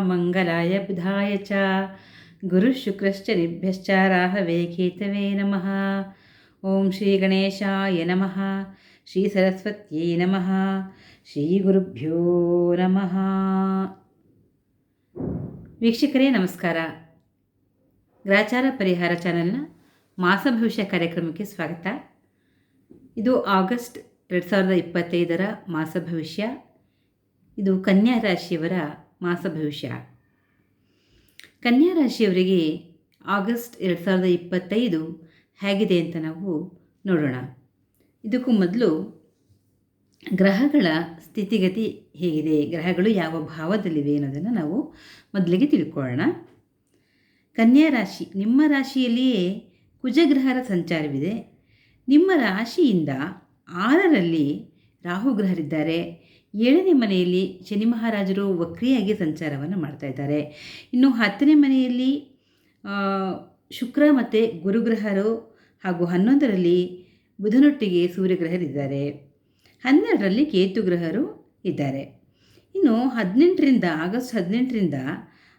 ಮಂಗಲಾಯ ಬುಧಾಯ ಚ ಗುರುಶುಕ್ರಶ್ಚ ನಿಭ್ಯಶ್ಚ ರಾಹವೇ ಕೇತವೇ ನಮಃ ಓಂ ಶ್ರೀ ಗಣೇಶಾಯ ನಮಃ ಶ್ರೀ ಸರಸ್ವತ್ಯೈ ನಮಃ ಶ್ರೀ ಗುರುಭ್ಯೋ ನಮಃ ವೀಕ್ಷಕರೇ ನಮಸ್ಕಾರ। ಗ್ರಾಚಾರ ಪರಿಹಾರ ಚಾನೆಲ್ನ ಮಾಸ ಭವಿಷ್ಯ ಕಾರ್ಯಕ್ರಮಕ್ಕೆ ಸ್ವಾಗತ. ಇದು ಆಗಸ್ಟ್ ಎರಡು ಸಾವಿರದ ಇಪ್ಪತ್ತೈದರ ಮಾಸ ಭವಿಷ್ಯ ಇದು ಕನ್ಯಾ ರಾಶಿಯವರ ಮಾಸ ಭವಿಷ್ಯ. ಕನ್ಯಾ ರಾಶಿಯವರಿಗೆ ಆಗಸ್ಟ್ ಎರಡು ಸಾವಿರದ ಇಪ್ಪತ್ತೈದು ಹೇಗಿದೆ ಅಂತ ನಾವು ನೋಡೋಣ. ಇದಕ್ಕೂ ಮೊದಲು ಗ್ರಹಗಳ ಸ್ಥಿತಿಗತಿ ಹೇಗಿದೆ, ಗ್ರಹಗಳು ಯಾವ ಭಾವದಲ್ಲಿವೆ ಅನ್ನೋದನ್ನು ನಾವು ಮೊದಲಿಗೆ ತಿಳ್ಕೊಳ್ಳೋಣ. ಕನ್ಯಾ ರಾಶಿ, ನಿಮ್ಮ ರಾಶಿಯಲ್ಲಿಯೇ ಕುಜಗ್ರಹರ ಸಂಚಾರವಿದೆ. ನಿಮ್ಮ ರಾಶಿಯಿಂದ ಆರರಲ್ಲಿ ರಾಹುಗ್ರಹರಿದ್ದಾರೆ ಏಳನೇ ಮನೆಯಲ್ಲಿ ಶನಿ ಮಹಾರಾಜರು ವಕ್ರಿಯಾಗಿ ಸಂಚಾರವನ್ನು ಮಾಡ್ತಾ ಇದ್ದಾರೆ. ಇನ್ನು ಹತ್ತನೇ ಮನೆಯಲ್ಲಿ ಶುಕ್ರ ಮತ್ತು ಗುರುಗ್ರಹರು ಹಾಗೂ ಹನ್ನೊಂದರಲ್ಲಿ ಬುಧನೊಟ್ಟಿಗೆ ಸೂರ್ಯಗ್ರಹರಿದ್ದಾರೆ. ಹನ್ನೆರಡರಲ್ಲಿ ಕೇತುಗ್ರಹರು ಇದ್ದಾರೆ. ಇನ್ನು ಹದಿನೆಂಟರಿಂದ, ಆಗಸ್ಟ್ ಹದಿನೆಂಟರಿಂದ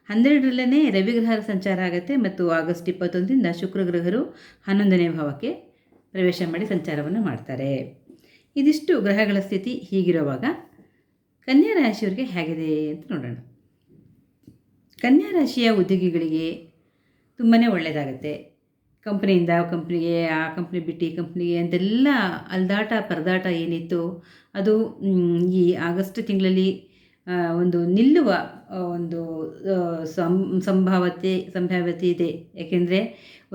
ಹನ್ನೆರಡರಲ್ಲೇ ರವಿಗ್ರಹರ ಸಂಚಾರ ಆಗುತ್ತೆ ಮತ್ತು ಆಗಸ್ಟ್ ಇಪ್ಪತ್ತೊಂದರಿಂದ ಶುಕ್ರಗ್ರಹರು ಹನ್ನೊಂದನೇ ಭಾವಕ್ಕೆ ಪ್ರವೇಶ ಮಾಡಿ ಸಂಚಾರವನ್ನು ಮಾಡ್ತಾರೆ. ಇದಿಷ್ಟು ಗ್ರಹಗಳ ಸ್ಥಿತಿ ಹೀಗಿರುವಾಗ. ಕನ್ಯಾ ರಾಶಿಯವರಿಗೆ ಹೇಗಿದೆ ಅಂತ ನೋಡೋಣ. ಕನ್ಯಾ ರಾಶಿಯ ಉದ್ಯೋಗಿಗಳಿಗೆ ತುಂಬಾ ಒಳ್ಳೆಯದಾಗುತ್ತೆ ಕಂಪ್ನಿಯಿಂದ ಕಂಪ್ನಿಗೆ, ಆ ಕಂಪ್ನಿ ಬಿಟ್ಟು ಈ ಕಂಪ್ನಿಗೆ ಅಂತೆಲ್ಲ ಅಲ್ದಾಟ ಪರದಾಟ ಏನಿತ್ತು, ಅದು ಈ ಆಗಸ್ಟ್ ತಿಂಗಳಲ್ಲಿ ಒಂದು ನಿಲ್ಲುವ ಒಂದು ಸಂ ಸಂಭಾವ್ಯತೆ ಸಂಭಾವ್ಯತೆ ಇದೆ. ಯಾಕೆಂದರೆ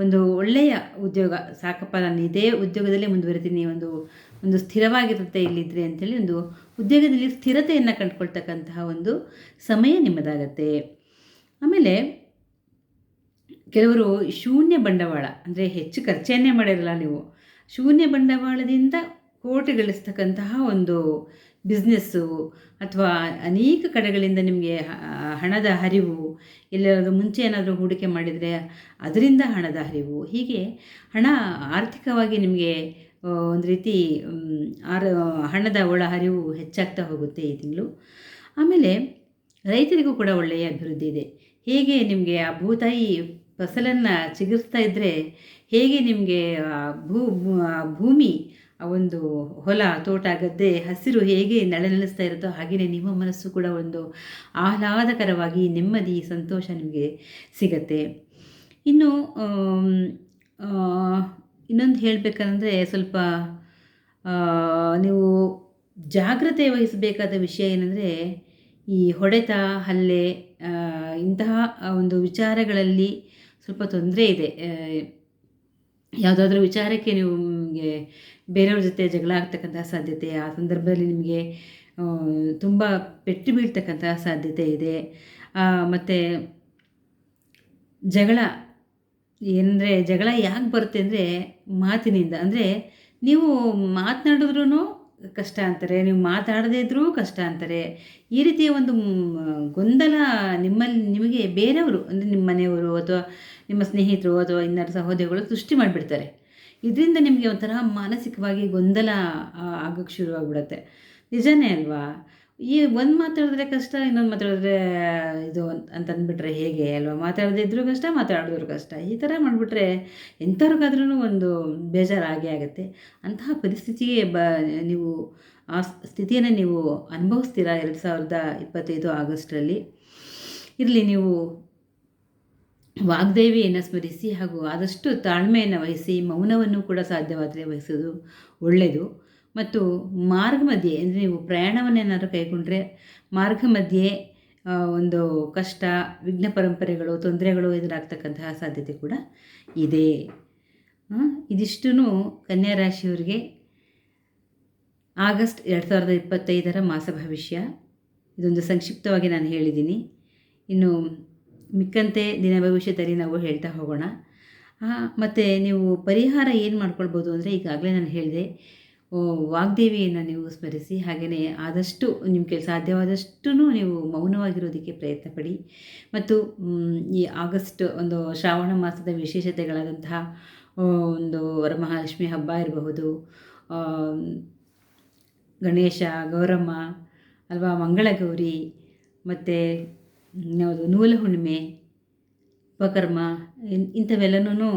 ಒಂದು ಒಳ್ಳೆಯ ಉದ್ಯೋಗ ಸಾಕಪ್ಪ ನಾನು ಇದೇ ಉದ್ಯೋಗದಲ್ಲೇ ಮುಂದುವರಿತೀನಿ ಒಂದು ಒಂದು ಸ್ಥಿರವಾಗಿರುತ್ತೆ ಇಲ್ಲಿದ್ದರೆ ಅಂಥೇಳಿ ಒಂದು ಉದ್ಯೋಗದಲ್ಲಿ ಸ್ಥಿರತೆಯನ್ನು ಕಂಡುಕೊಳ್ತಕ್ಕಂತಹ ಒಂದು ಸಮಯ ನಿಮ್ಮದಾಗತ್ತೆ. ಆಮೇಲೆ ಕೆಲವರು ಶೂನ್ಯ ಬಂಡವಾಳ, ಅಂದರೆ ಹೆಚ್ಚು ಖರ್ಚೆಯನ್ನೇ ಮಾಡಿರಲ್ಲ ನೀವು. ಶೂನ್ಯ ಬಂಡವಾಳದಿಂದ ಕೋಟಿ ಗಳಿಸ್ತಕ್ಕಂತಹ ಒಂದು ಬಿಸ್ನೆಸ್ಸು ಅಥವಾ ಅನೇಕ ಕಡೆಗಳಿಂದ ನಿಮಗೆ ಹಣದ ಹರಿವು ಎಲ್ಲಾದರೂ ಮುಂಚೆ ಏನಾದರೂ ಹೂಡಿಕೆ ಮಾಡಿದರೆ ಅದರಿಂದ ಹಣದ ಹರಿವು. ಹೀಗೆ ಹಣ ಆರ್ಥಿಕವಾಗಿ ನಿಮಗೆ ಒಂದು ರೀತಿ ಆರ ಹಣದ ಒಳ ಹರಿವು ಹೆಚ್ಚಾಗ್ತಾ ಹೋಗುತ್ತೆ ಈ ತಿಂಗಳು. ಆಮೇಲೆ ರೈತರಿಗೂ ಕೂಡ ಒಳ್ಳೆಯ ಅಭಿವೃದ್ಧಿ ಇದೆ. ಹೇಗೆ ನಿಮಗೆ ಆ ಭೂತಾಯಿ ಫಸಲನ್ನು ಚಿಗುರಿಸ್ತಾ ಇದ್ದರೆ ಹೇಗೆ ನಿಮಗೆ ಭೂ ಭೂಮಿ ಆ ಒಂದು ಹೊಲ, ತೋಟ, ಗದ್ದೆ, ಹಸಿರು ಹೇಗೆ ನಳನಳಿಸ್ತಾ ಇರುತ್ತೋ ಹಾಗೆಯೇ ನಿಮ್ಮ ಮನಸ್ಸು ಕೂಡ ಒಂದು ಆಹ್ಲಾದಕರವಾಗಿ, ನೆಮ್ಮದಿ, ಸಂತೋಷ ನಿಮಗೆ ಸಿಗತ್ತೆ. ಇನ್ನು ಇನ್ನೊಂದು ಹೇಳಬೇಕಂದ್ರೆ ಸ್ವಲ್ಪ ನೀವು ಜಾಗ್ರತೆ ವಹಿಸಬೇಕಾದ ವಿಷಯ ಏನಂದರೆ ಈ ಹೊಡೆತ, ಹಲ್ಲೆ ಇಂತಹ ಒಂದು ವಿಚಾರಗಳಲ್ಲಿ ಸ್ವಲ್ಪ ತೊಂದರೆ ಇದೆ. ಯಾವುದಾದ್ರೂ ವಿಚಾರಕ್ಕೆ ನಿಮಗೆ ಬೇರೆಯವ್ರ ಜೊತೆ ಜಗಳ ಆಗ್ತಕ್ಕಂತಹ ಸಾಧ್ಯತೆ, ಆ ಸಂದರ್ಭದಲ್ಲಿ ನಿಮಗೆ ತುಂಬ ಪೆಟ್ಟು ಬೀಳ್ತಕ್ಕಂತಹ ಸಾಧ್ಯತೆ ಇದೆ. ಮತ್ತು ಜಗಳ ಏನಂದರೆ, ಜಗಳ ಯಾಕೆ ಬರುತ್ತೆ ಅಂದರೆ ಮಾತಿನಿಂದ. ಅಂದರೆ ನೀವು ಮಾತನಾಡಿದ್ರೂ ಕಷ್ಟ ಅಂತಾರೆ, ನೀವು ಮಾತಾಡದೇ ಇದ್ದರೂ ಕಷ್ಟ ಅಂತಾರೆ. ಈ ರೀತಿಯ ಒಂದು ಗೊಂದಲ ನಿಮ್ಮಲ್ಲಿ ನಿಮಗೆ ಬೇರೆಯವರು, ಅಂದರೆ ನಿಮ್ಮ ಮನೆಯವರು ಅಥವಾ ನಿಮ್ಮ ಸ್ನೇಹಿತರು ಅಥವಾ ಇನ್ನರ ಸಹೋದರಿಗಳು ಸೃಷ್ಟಿ ಮಾಡಿಬಿಡ್ತಾರೆ. ಇದರಿಂದ ನಿಮಗೆ ಒಂಥರ ಮಾನಸಿಕವಾಗಿ ಗೊಂದಲ ಆಗೋಕ್ಕೆ ಶುರುವಾಗ್ಬಿಡುತ್ತೆ. ನಿಜನೇ ಅಲ್ವಾ? ಈ ಒಂದು ಮಾತಾಡಿದ್ರೆ ಕಷ್ಟ, ಇನ್ನೊಂದು ಮಾತಾಡಿದ್ರೆ, ಇದು ಅಂತ ಅಂದ್ಬಿಟ್ರೆ ಹೇಗೆ ಅಲ್ವಾ? ಮಾತಾಡದೇ ಇದ್ರೂ ಕಷ್ಟ, ಮಾತಾಡಿದ್ರು ಕಷ್ಟ. ಈ ಥರ ಮಾಡಿಬಿಟ್ರೆ ಎಂಥವ್ರಿಗಾದ್ರೂ ಒಂದು ಬೇಜಾರಾಗೇ ಆಗುತ್ತೆ. ಅಂತಹ ಪರಿಸ್ಥಿತಿಗೆ ಬ, ನೀವು ಆ ಸ್ಥಿತಿಯನ್ನು ನೀವು ಅನುಭವಿಸ್ತೀರಾ ಎರಡು ಸಾವಿರದ ಇಪ್ಪತ್ತೈದು ಆಗಸ್ಟಲ್ಲಿ ಇರಲಿ, ನೀವು ವಾಗ್ದೇವಿಯನ್ನು ಸ್ಮರಿಸಿ ಹಾಗೂ ಆದಷ್ಟು ತಾಳ್ಮೆಯನ್ನು ವಹಿಸಿ ಮೌನವನ್ನು ಕೂಡ ಸಾಧ್ಯವಾದರೆ ವಹಿಸೋದು ಒಳ್ಳೆಯದು. ಮತ್ತು ಮಾರ್ಗ ಮಧ್ಯೆ, ಅಂದರೆ ನೀವು ಪ್ರಯಾಣವನ್ನೇನಾದರೂ ಕೈಗೊಂಡ್ರೆ, ಮಾರ್ಗ ಮಧ್ಯೆ ಒಂದು ಕಷ್ಟ, ವಿಘ್ನ ಪರಂಪರೆಗಳು, ತೊಂದರೆಗಳು ಎದುರಾಗ್ತಕ್ಕಂತಹ ಸಾಧ್ಯತೆ ಕೂಡ ಇದೆ. ಇದಿಷ್ಟೂ ಕನ್ಯಾ ರಾಶಿಯವರಿಗೆ ಆಗಸ್ಟ್ ಎರಡು ಸಾವಿರದ ಇಪ್ಪತ್ತೈದರ ಮಾಸ ಭವಿಷ್ಯ. ಇದೊಂದು ಸಂಕ್ಷಿಪ್ತವಾಗಿ ನಾನು ಹೇಳಿದ್ದೀನಿ. ಇನ್ನು ಮಿಕ್ಕಂತೆ ದಿನ ಭವಿಷ್ಯದಲ್ಲಿ ನಾವು ಹೇಳ್ತಾ ಹೋಗೋಣ. ಮತ್ತು ನೀವು ಪರಿಹಾರ ಏನು ಮಾಡ್ಕೊಳ್ಬೋದು ಅಂದರೆ ಈಗಾಗಲೇ ನಾನು ಹೇಳಿದೆ ವಾಗ್ದೇವಿಯನ್ನು ನೀವು ಸ್ಮರಿಸಿ ಹಾಗೆಯೇ ಆದಷ್ಟು ನಿಮಗೆ ಸಾಧ್ಯವಾದಷ್ಟು ನೀವು ಮೌನವಾಗಿರೋದಕ್ಕೆ ಪ್ರಯತ್ನ ಪಡಿ ಮತ್ತು ಈ ಆಗಸ್ಟ್ ಒಂದು ಶ್ರಾವಣ ಮಾಸದ ವಿಶೇಷತೆಗಳಾದಂತಹ ಒಂದು ವರಮಹಾಲಕ್ಷ್ಮಿ ಹಬ್ಬ ಇರಬಹುದು ಗಣೇಶ, ಗೌರಮ್ಮ, ಅಲ್ವಾ, ಮಂಗಳಗೌರಿ, ಮತ್ತು ಯಾವುದು ನೂಲ ಹುಣ್ಣಿಮೆ, ಉಪಕರ್ಮ ಇಂಥವೆಲ್ಲನೂ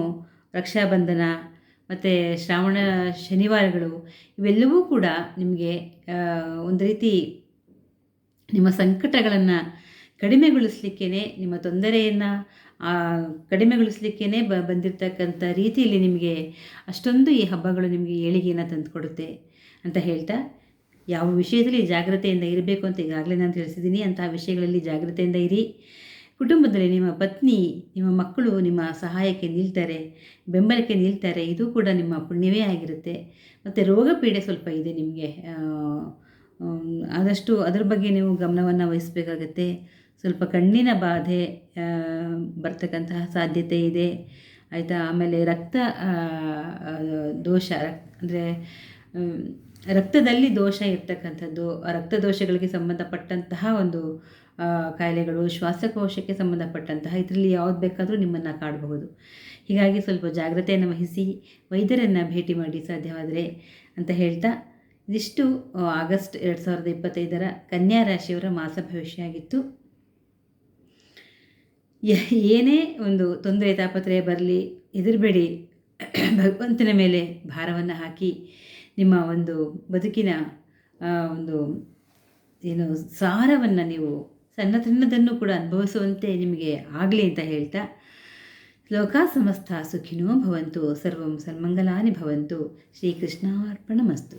ರಕ್ಷಾಬಂಧನ ಮತ್ತು ಶ್ರಾವಣ ಶನಿವಾರಗಳು ಇವೆಲ್ಲವೂ ಕೂಡ ನಿಮಗೆ ಒಂದು ರೀತಿ ನಿಮ್ಮ ಸಂಕಟಗಳನ್ನು ಕಡಿಮೆಗೊಳಿಸ್ಲಿಕ್ಕೇ ನಿಮ್ಮ ತೊಂದರೆಯನ್ನು ಕಡಿಮೆಗೊಳಿಸ್ಲಿಕ್ಕೇ ಬ, ಬಂದಿರತಕ್ಕಂಥ ರೀತಿಯಲ್ಲಿ ನಿಮಗೆ ಅಷ್ಟೊಂದು ಈ ಹಬ್ಬಗಳು ನಿಮಗೆ ಏಳಿಗೆಯನ್ನು ತಂದುಕೊಡುತ್ತೆ ಅಂತ ಹೇಳ್ತಾ ಯಾವ ವಿಷಯದಲ್ಲಿ ಜಾಗ್ರತೆಯಿಂದ ಇರಬೇಕು ಅಂತ ಈಗಾಗಲೇ ನಾನು ತಿಳಿಸಿದ್ದೀನಿ. ಅಂತಹ ವಿಷಯಗಳಲ್ಲಿ ಜಾಗ್ರತೆಯಿಂದ ಇರಿ. ಕುಟುಂಬದಲ್ಲಿ ನಿಮ್ಮ ಪತ್ನಿ, ನಿಮ್ಮ ಮಕ್ಕಳು ನಿಮ್ಮ ಸಹಾಯಕ್ಕೆ ನಿಲ್ತಾರೆ, ಬೆಂಬಲಕ್ಕೆ ನಿಲ್ತಾರೆ. ಇದು ಕೂಡ ನಿಮ್ಮ ಪುಣ್ಯವೇ ಆಗಿರುತ್ತೆ. ಮತ್ತು ರೋಗ ಪೀಡೆ ಸ್ವಲ್ಪ ಇದೆ ನಿಮಗೆ. ಆದಷ್ಟು ಅದರ ಬಗ್ಗೆ ನೀವು ಗಮನವನ್ನು ವಹಿಸಬೇಕಾಗತ್ತೆ. ಸ್ವಲ್ಪ ಕಣ್ಣಿನ ಬಾಧೆ ಬರ್ತಕ್ಕಂತಹ ಸಾಧ್ಯತೆ ಇದೆ. ಆಯಿತಾ? ಆಮೇಲೆ ರಕ್ತ ದೋಷ ಅಂದರೆ ರಕ್ತದಲ್ಲಿ ದೋಷ ಇರ್ತಕ್ಕಂಥದ್ದು ರಕ್ತ ದೋಷಗಳಿಗೆ ಸಂಬಂಧಪಟ್ಟಂತಹ ಒಂದು ಕಾಯಿಲೆಗಳು, ಶ್ವಾಸಕೋಶಕ್ಕೆ ಸಂಬಂಧಪಟ್ಟಂತಹ ಇದರಲ್ಲಿ ಯಾವ್ದು ಬೇಕಾದರೂ ನಿಮ್ಮನ್ನು ಕಾಡಬಹುದು. ಹೀಗಾಗಿ ಸ್ವಲ್ಪ ಜಾಗ್ರತೆಯನ್ನು ವಹಿಸಿ, ವೈದ್ಯರನ್ನು ಭೇಟಿ ಮಾಡಿ ಸಾಧ್ಯವಾದರೆ ಅಂತ ಹೇಳ್ತಾ, ಇದಿಷ್ಟು ಆಗಸ್ಟ್ ಎರಡು ಸಾವಿರದ ಇಪ್ಪತ್ತೈದರ ಕನ್ಯಾ ರಾಶಿಯವರ ಮಾಸ ಭವಿಷ್ಯ ಆಗಿತ್ತು ಏನೇ ಒಂದು ತೊಂದರೆ, ತಾಪತ್ರಯ ಬರಲಿ, ಹೆದರಬೇಡಿ, ಭಗವಂತನ ಮೇಲೆ ಭಾರವನ್ನು ಹಾಕಿ ನಿಮ್ಮ ಒಂದು ಬದುಕಿನ ಒಂದು ಏನು ಸಾರವನ್ನು ನೀವು ಸಣ್ಣ ಸಣ್ಣದನ್ನು ಕೂಡ ಅನುಭವಿಸುವಂತೆ ನಿಮಗೆ ಆಗಲಿ ಅಂತ ಹೇಳ್ತಾ, ಲೋಕ ಸಮಸ್ತ ಸುಖಿನೋ ಭವಂತು, ಸರ್ವಂ ಸನ್ಮಂಗಲಾನಿ ಭವಂತು ಶ್ರೀಕೃಷ್ಣಾರ್ಪಣ ಮಸ್ತು